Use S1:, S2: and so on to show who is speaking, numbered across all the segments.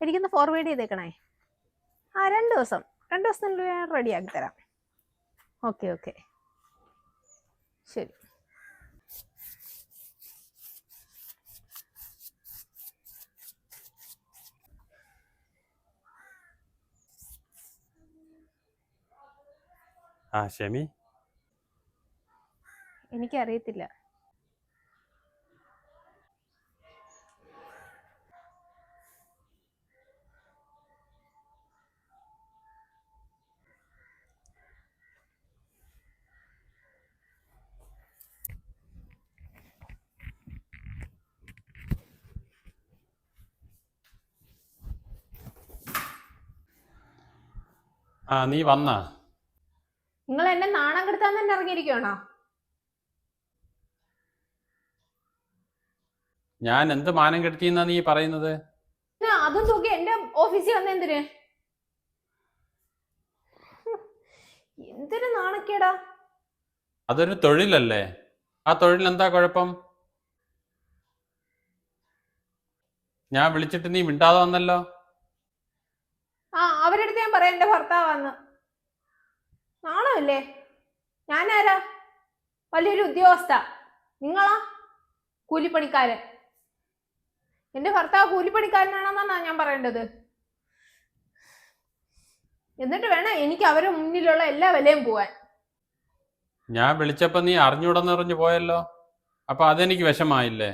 S1: എനിക്കൊന്ന് ഫോർവേഡ് ചെയ്തേക്കണേ. ആ രണ്ട് ദിവസം. രണ്ട് ദിവസത്തിനുള്ളിൽ ഞാൻ റെഡിയാക്കി തരാം. ഓക്കെ ഓക്കെ ശരി.
S2: ആ ഷെമി.
S1: എനിക്കറിയത്തില്ല.
S2: ആ നീ വന്നാ.
S1: നിങ്ങൾ എന്നെ നാണം കെടുത്താൻ തന്നെ ഇറങ്ങിയിരിക്കണോ
S2: ഞാൻ എന്ത് മാനം കെടുത്തിന്നാ നീ പറയുന്നത്?
S1: അതും തൂക്കി എന്റെ ഓഫീസിൽ വന്ന എന്തിന്? എന്തിനു നാണക്കേടാ?
S2: അതൊരു തൊഴിലല്ലേ? ആ തൊഴിൽ എന്താ കുഴപ്പം? ഞാൻ വിളിച്ചിട്ട് നീ മിണ്ടാതെ വന്നല്ലോ.
S1: അവരുടെ അടുത്ത് ഞാൻ പറയാം എന്റെ ഭർത്താവാന്ന്. നാണമല്ലേ? ഞാനാരാ? വലിയൊരു ഉദ്യോഗസ്ഥ. നിങ്ങളാ? കൂലിപ്പണിക്കാരൻ. എന്റെ ഭർത്താവ് കൂലിപ്പണിക്കാരനാണെന്നാ ഞാൻ പറയേണ്ടത്. എന്നിട്ട് വേണം എനിക്ക് അവരുടെ മുന്നിലുള്ള എല്ലാ വിലയും പോവാൻ.
S2: ഞാൻ വിളിച്ചപ്പോ നീ അറിഞ്ഞുടന്നെറിഞ്ഞു പോയല്ലോ. അപ്പൊ അതെനിക്ക് വിഷമായില്ലേ?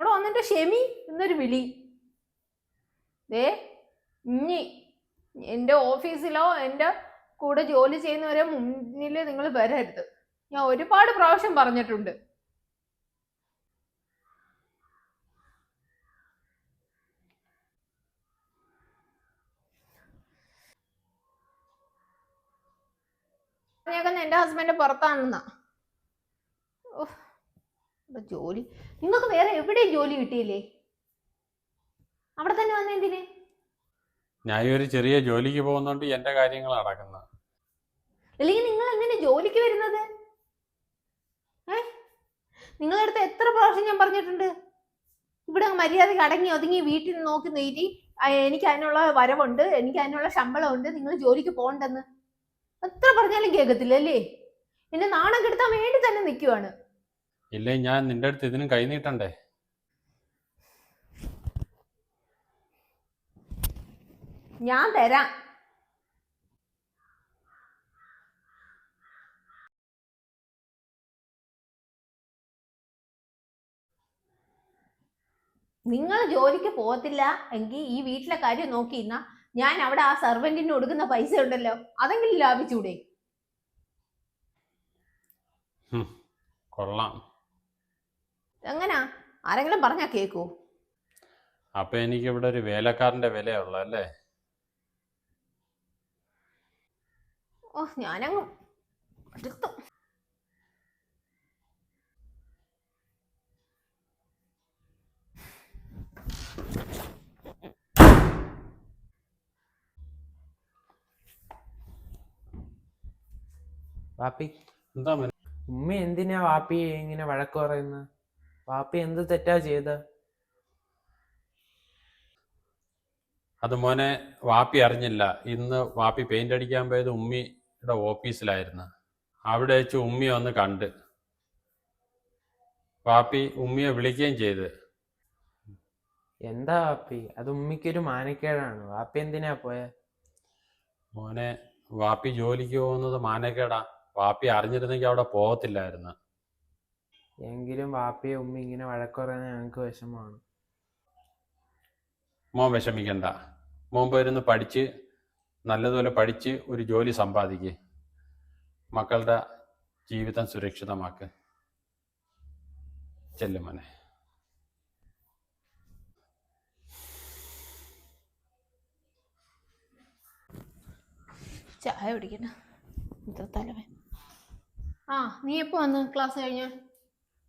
S1: അവിടെ വന്നിട്ട് ഷെമി എന്നൊരു വിളി. ദേ ഇനി എന്റെ ഓഫീസിലോ എന്റെ കൂടെ ജോലി ചെയ്യുന്നവരെ മുന്നിൽ നിങ്ങൾ വരരുത്. ഞാൻ ഒരുപാട് പ്രാവശ്യം പറഞ്ഞിട്ടുണ്ട്. പറഞ്ഞേക്കുന്ന എന്റെ ഹസ്ബൻഡ് പുറത്താണെന്നാ. ജോലി. നിങ്ങൾക്ക് വേറെ എവിടെയും ജോലി കിട്ടിയില്ലേ? അവിടെ തന്നെ വന്ന എന്തിന്?
S2: ഞാൻ ഒരു ചെറിയ ജോലിക്ക് പോകുന്നോണ്ട് എന്റെ കാര്യങ്ങൾ നടക്കുന്നത്
S1: അല്ലെങ്കിൽ നിങ്ങൾ എങ്ങനെ ജോലിക്ക് വരുന്നത്? ഏ? നിങ്ങളുടെ അടുത്ത് എത്ര പ്രാവശ്യം ഞാൻ പറഞ്ഞിട്ടുണ്ട്? ഇവിടെ മര്യാദയ്ക്ക് അടങ്ങി ഒതുങ്ങി വീട്ടിൽ നിന്ന് നോക്കി നീറ്റി എനിക്ക് അതിനുള്ള വരവുണ്ട് എനിക്ക് അതിനുള്ള ശമ്പളമുണ്ട് നിങ്ങൾ ജോലിക്ക് പോകണ്ടെന്ന്. എത്ര പറഞ്ഞാലും കേൾക്കത്തില്ല അല്ലേ? എന്നെ നാണം കെടുത്താൻ വേണ്ടി തന്നെ നിൽക്കുവാണ്.
S2: ഇല്ലേ ഞാൻ നിന്റെ അടുത്ത് ഇതിനും കൈ നീട്ടണ്ടേ?
S1: ഞാൻ തരാം. നിങ്ങൾ ജോലിക്ക് പോകത്തില്ല എങ്കിൽ ഈ വീട്ടിലെ കാര്യം നോക്കിയിരുന്ന ഞാൻ അവിടെ ആ സർവെന്റിന് കൊടുക്കുന്ന പൈസ ഉണ്ടല്ലോ അതെങ്കിലും ലാഭിച്ചൂടെ.
S2: കൊള്ളാം.
S1: എങ്ങനാ? ആരെങ്കിലും പറഞ്ഞാ കേക്കൂ.
S2: അപ്പൊ എനിക്ക് ഇവിടെ ഒരു വേലക്കാരന്റെ വിലയുള്ള അല്ലേ
S1: ഓ ഞാനങ്ങ് അടുത്തു
S3: വാപ്പി
S2: എന്താ
S3: ഉമ്മ എന്തിനാ വാപ്പി ഇങ്ങനെ വഴക്ക് പറയുന്നത് വാപ്പി എന്ത് തെറ്റാ ചെയ്ത്?
S2: അത് മോനെ വാപ്പി അറിഞ്ഞില്ല. ഇന്ന് വാപ്പി പെയിന്റ് അടിക്കാൻ പോയത് ഉമ്മിയുടെ ഓഫീസിലായിരുന്നു. അവിടെ വെച്ച് ഉമ്മിയെ ഒന്ന് കണ്ട്. പാപ്പി ഉമ്മിയെ വിളിക്കുകയും ചെയ്ത്.
S3: എന്താ വാപ്പി അത് ഉമ്മിക്കൊരു മാനക്കേടാണ്. വാപ്പി എന്തിനാ പോയ?
S2: മോനെ വാപ്പി ജോലിക്ക് പോകുന്നത് മാനക്കേടാ. വാപ്പി അറിഞ്ഞിരുന്നെങ്കിൽ അവിടെ പോകത്തില്ലായിരുന്നു.
S3: എങ്കിലും വാപ്പിയെ ഉമ്മി ഇങ്ങനെ വഴക്കുറയാൻ ഞങ്ങൾക്ക് വിഷമമാണ്.
S2: മോൻ വിഷമിക്കണ്ട. മോൻ പോയിരുന്ന് പഠിച്ച് നല്ലതുപോലെ പഠിച്ച് ഒരു ജോലി സമ്പാദിക്കുക മക്കളുടെ ജീവിതം സുരക്ഷിതമാക്ക്. ചെല്ലുമനെ
S1: ചായ കുടിക്കണ തലവേ ആ നീ എപ്പോ വന്ന് ക്ലാസ് കഴിഞ്ഞ?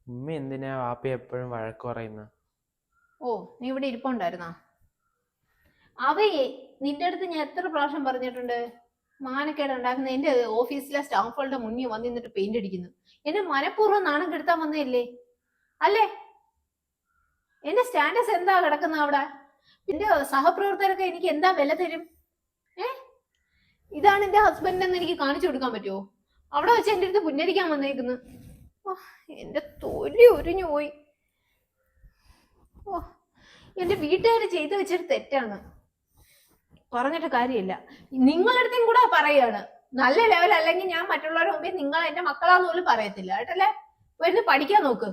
S3: ഉമ്മ എന്തിനാ വാപ്പി എപ്പോഴും വഴക്ക് പറയുന്നത്
S1: ഓ നീ ഇവിടെ ഇരിപ്പുണ്ടായിരുന്നാ? അവയെ നിന്റെ അടുത്ത് ഞാൻ എത്ര പ്രാവശ്യം പറഞ്ഞിട്ടുണ്ട്? മാനക്കേട് ഉണ്ടാക്കുന്ന എന്റെ ഓഫീസിലെ സ്റ്റാഫുകളുടെ മുന്നിൽ വന്ന് നിന്നിട്ട് പെയിന്റ് അടിക്കുന്നു. എന്നെ മനഃപൂർവം നാണം കെടുത്താൻ വന്നതല്ലേ? അല്ലേ? എന്റെ സ്റ്റാറ്റസ് എന്താ കിടക്കുന്ന അവിടെ? എന്റെ സഹപ്രവർത്തകരൊക്കെ എനിക്ക് എന്താ വില തരും? ഏ? ഇതാണ് എന്റെ ഹസ്ബൻഡ് എന്ന് എനിക്ക് കാണിച്ചു കൊടുക്കാൻ പറ്റുമോ അവിടെ വെച്ച് എന്റെ അടുത്ത് പുന്നരിക്കാൻ വന്നേക്കുന്നു. എന്റെ തൊലി ഒരിഞ്ഞു പോയി. ഓ എന്റെ വീട്ടുകാർ ചെയ്തു വെച്ചൊരു തെറ്റാണ്. പറഞ്ഞിട്ട് കാര്യമില്ല. നിങ്ങളടുത്തും കൂടെ പറയാണ്. നല്ല ലെവൽ അല്ലെങ്കിൽ ഞാൻ മറ്റുള്ളവരുടെ മുമ്പിൽ നിങ്ങൾ എന്റെ മക്കളാന്ന് പോലും പറയത്തില്ല. കേട്ടല്ലേ? വരുന്ന് പഠിക്കാൻ നോക്ക്.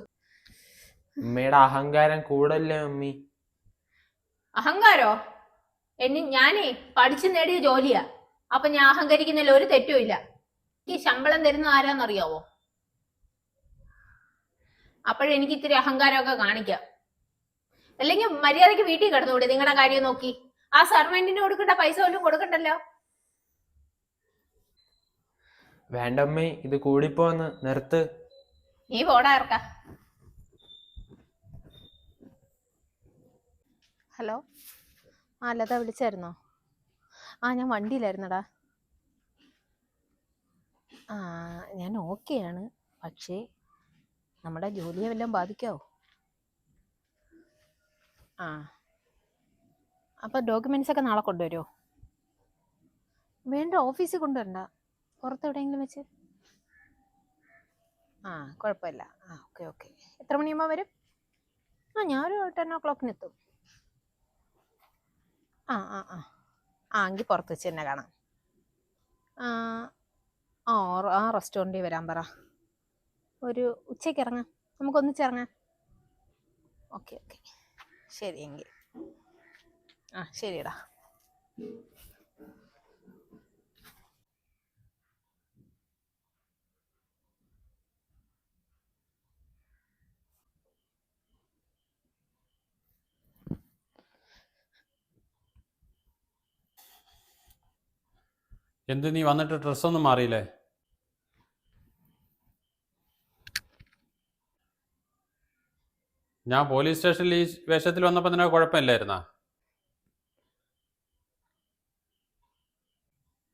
S3: അമ്മയുടെ അഹങ്കാരം കൂടല്ലേ ഉമ്മി?
S1: അഹങ്കാരോ? എന്നെ ഞാനേ പഠിച്ചു നേടിയ ജോലിയാ. അപ്പൊ ഞാൻ അഹങ്കരിക്കുന്നതിൽ ഒരു തെറ്റും ഇല്ല. ഈ ശമ്പളം തരുന്ന ആരാന്നറിയാവോ? അപ്പോഴെനിക്ക് ഇത്തിരി അഹങ്കാരമൊക്കെ കാണിക്കാം. അല്ലെങ്കിൽ മര്യാദയ്ക്ക് വീട്ടിൽ കിടന്നുകൂടി? നിങ്ങളുടെ കാര്യം നോക്കി. ആ സർവെന്റിന് കൊടുക്കേണ്ട പൈസ പോലും കൊടുക്കണ്ടല്ലോ.
S3: വേണ്ടമ്മേ ഇത് കൂടിപ്പോന്ന് നിർത്ത്.
S1: നീ പോടാ ഇറക്ക. ഹലോ? ആ ലത വിളിച്ചായിരുന്നോ? ആ ഞാൻ വണ്ടിയിലായിരുന്നടാ. ആ ഞാൻ ഓക്കെയാണ്. പക്ഷേ നമ്മുടെ ജോലിയെ വല്ലതും ബാധിക്കാവോ? ആ. അപ്പോൾ ഡോക്യുമെന്റ്സ് ഒക്കെ നാളെ കൊണ്ടുവരുമോ വേണ്ട ഓഫീസിൽ കൊണ്ടുവരണ്ട. പുറത്ത് എവിടെയെങ്കിലും വെച്ച്. ആ കുഴപ്പമില്ല. ആ ഓക്കെ ഓക്കെ എത്ര മണിയാകുമ്പോൾ വരും? ആ ഞാനൊരു ടെൻ ഓ ക്ലോക്കിന് എത്തും. ആ ആ ആ. ആ എങ്കിൽ പുറത്ത് വെച്ച് തന്നെ കാണാം. ആ ആ ആ റെസ്റ്റോറന്റിൽ വരാൻ പറ. ഒരു ഉച്ചയ്ക്ക് ഇറങ്ങാം. നമുക്കൊന്നിച്ചിറങ്ങാം ഓക്കെ ഓക്കെ ശരി എങ്കിൽ ആ ശരിടാ
S2: എന്ത് നീ വന്നിട്ട് ഡ്രസ്സൊന്നും മാറിയില്ലേ? ഞാൻ പോലീസ് സ്റ്റേഷനിൽ ഈ വേഷത്തിൽ വന്നപ്പോൾ നിനക്ക് കുഴപ്പമില്ലായിരുന്നാ?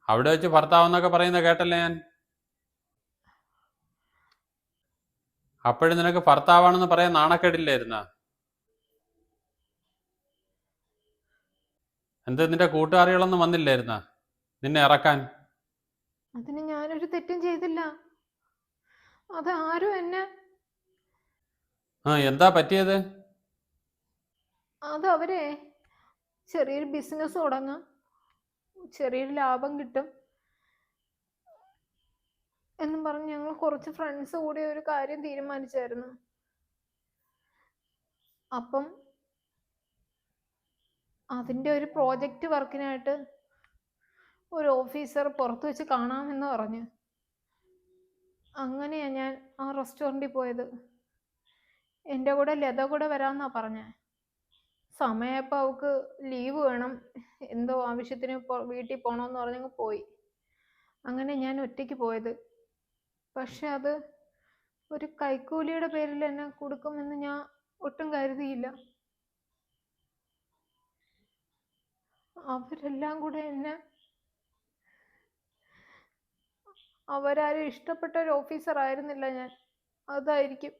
S2: അവിടെ വെച്ച് ഭർത്താവ് എന്നൊക്കെ പറയുന്ന കേട്ടല്ലേ ഞാൻ? അപ്പോഴും നിനക്ക് ഭർത്താവാണെന്ന് പറയാൻ നാണക്കേടില്ലായിരുന്ന? എന്ത് നിന്റെ കൂട്ടുകാരികളൊന്നും വന്നില്ലായിരുന്ന നിന്നെ ഇറക്കാൻ?
S1: അതിന് ഞാനൊരു തെറ്റും ചെയ്തില്ല. അത് ആരും എന്നെ
S2: ആ എന്താ പറ്റിയത്?
S1: അത് അവരെ ചെറിയൊരു ബിസിനസ് തുടങ്ങാം. ചെറിയൊരു ലാഭം കിട്ടും. എന്നും പറഞ്ഞ് ഞങ്ങൾ കുറച്ച് ഫ്രണ്ട്സ് കൂടി ഒരു കാര്യം തീരുമാനിച്ചായിരുന്നു. അപ്പം അതിന്റെ ഒരു പ്രോജക്റ്റ് വർക്കിനായിട്ട് ഒരു ഓഫീസർ പുറത്ത് വെച്ച് കാണാമെന്ന് പറഞ്ഞു. അങ്ങനെയാ ഞാൻ ആ റെസ്റ്റോറന്റിൽ പോയത്. എന്റെ കൂടെ ലത കൂടെ വരാമെന്നാണ് പറഞ്ഞേ. സമയപ്പോൾ അവക്ക് ലീവ് വേണം. എന്തോ ആവശ്യത്തിന് വീട്ടിൽ പോകണമെന്ന് പറഞ്ഞങ്ങ് പോയി. അങ്ങനെ ഞാൻ ഒറ്റയ്ക്ക് പോയത്. പക്ഷെ അത് ഒരു കൈക്കൂലിയുടെ പേരിൽ എന്നെ കൊടുക്കുമെന്ന് ഞാൻ ഒട്ടും കരുതിയില്ല. അവരെല്ലാം കൂടെ എന്നെ അവരാരും ഇഷ്ടപ്പെട്ട ഒരു ഓഫീസർ ആയിരുന്നില്ല ഞാൻ. അതായിരിക്കും.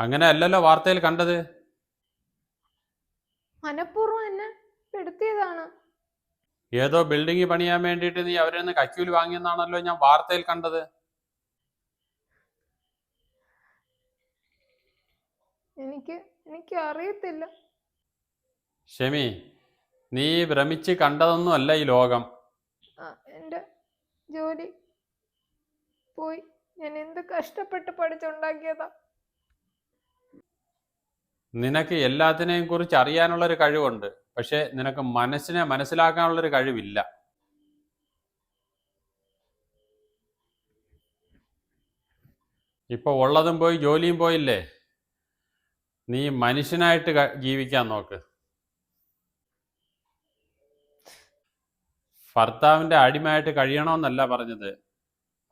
S2: അങ്ങനെ അല്ലല്ലോ വാർത്തയിൽ കണ്ടത്.
S1: മനഃപൂർവം എന്നെ പെടുത്തിയതാണ്.
S2: ഏതോ ബിൽഡിംഗ് പണിയാൻ വേണ്ടിയിട്ട് നീ അവരിൽ നിന്ന് വാങ്ങിയെന്നാണല്ലോ ഞാൻ വാർത്തയിൽ കണ്ടത്.
S1: എനിക്ക് എനിക്ക് അറിയത്തില്ല.
S2: ഷമി നീ ഭ്രമിച്ച് കണ്ടതൊന്നും അല്ല ഈ ലോകം.
S1: എന്റെ ജോലി പോയി. ഞാൻ എന്ത് കഷ്ടപ്പെട്ട് പഠിച്ചുണ്ടാക്കിയതാ.
S2: നിനക്ക് എല്ലാത്തിനെയും കുറിച്ച് അറിയാനുള്ളൊരു കഴിവുണ്ട്. പക്ഷെ നിനക്ക് മനസ്സിനെ മനസ്സിലാക്കാനുള്ളൊരു കഴിവില്ല. ഇപ്പൊ ഉള്ളതും പോയി ജോലിയും പോയില്ലേ? നീ മനുഷ്യനായിട്ട് ജീവിക്കാൻ നോക്ക്. ഭർത്താവിന്റെ അടിമയായിട്ട് കഴിയണമെന്നല്ല പറഞ്ഞത്.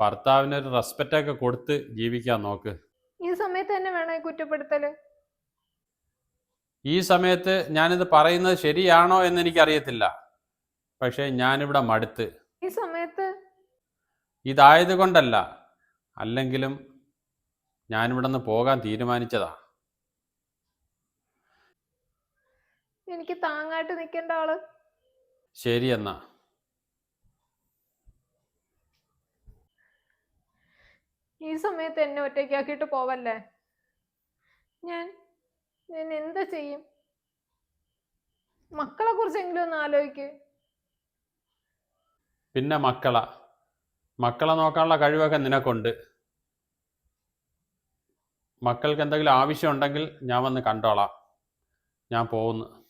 S2: ഭർത്താവിന് ഒരു റെസ്പെക്റ്റ് ഒക്കെ കൊടുത്ത് ജീവിക്കാൻ നോക്ക്.
S1: ഈ സമയത്ത് തന്നെ വേണോ കുറ്റപ്പെടുത്തൽ?
S2: ഈ സമയത്ത് ഞാനിത് പറയുന്നത് ശരിയാണോ എന്ന് എനിക്കറിയത്തില്ല. പക്ഷേ ഞാനിവിടെ മടുത്ത്.
S1: ഈ സമയത്ത്?
S2: ഇതായത് കൊണ്ടല്ല അല്ലെങ്കിലും ഞാനിവിടെ നിന്ന് പോകാൻ തീരുമാനിച്ചതാ.
S1: എനിക്ക് താങ്ങായിട്ട് നിൽക്കേണ്ട ആൾ.
S2: ശരി എന്നാ.
S1: ഈ സമയത്ത് എന്നെ ഒറ്റയ്ക്കാക്കിയിട്ട് പോവല്ലേ? ഞാൻ ഞാൻ എന്താ ചെയ്യും? മക്കളെ കുറിച്ചെങ്കിലും ഒന്ന് ആലോചിക്ക്
S2: പിന്നെ മക്കളെ. മക്കളെ നോക്കാനുള്ള കഴിവൊക്കെ നിനക്കുണ്ട്. മക്കൾക്ക് എന്തെങ്കിലും ആവശ്യം ഉണ്ടെങ്കിൽ ഞാൻ വന്ന് കണ്ടോളാം. ഞാൻ പോകുന്നു